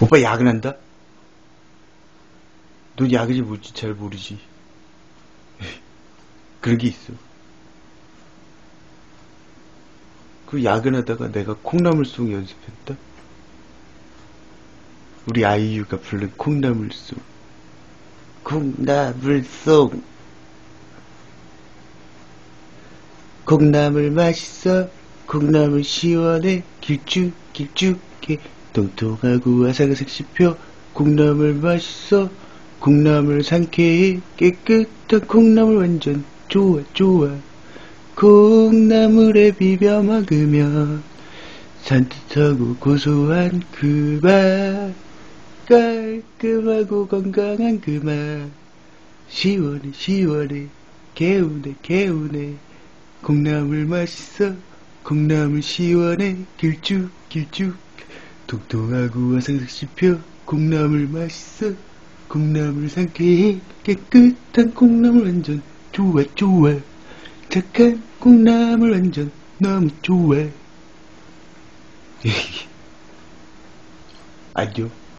오빠 야근한다? 너 야근이 뭔지 잘 모르지. 그런 게 있어. 그 야근하다가 내가 콩나물송 연습했다? 우리 아이유가 부른 콩나물송. 콩나물송. 콩나물 맛있어. 콩나물 시원해. 길쭉, 길쭉해. 통통하고 아삭아삭 씹혀. 콩나물 맛있어. 콩나물 상쾌해. 깨끗한 콩나물 완전 좋아, 좋아. 콩나물에 비벼 먹으면 산뜻하고 고소한 그 맛. 깔끔하고 건강한 그 맛. 시원해, 시원해. 개운해, 개운해. 콩나물 맛있어. 콩나물 시원해. 길쭉, 길쭉. 통통하고 아삭아삭 씹혀. 콩나물 맛있어. 콩나물 상쾌해. 깨끗한 콩나물 완전 좋아, 좋아. 착한 콩나물 완전 너무 좋아. 안녕.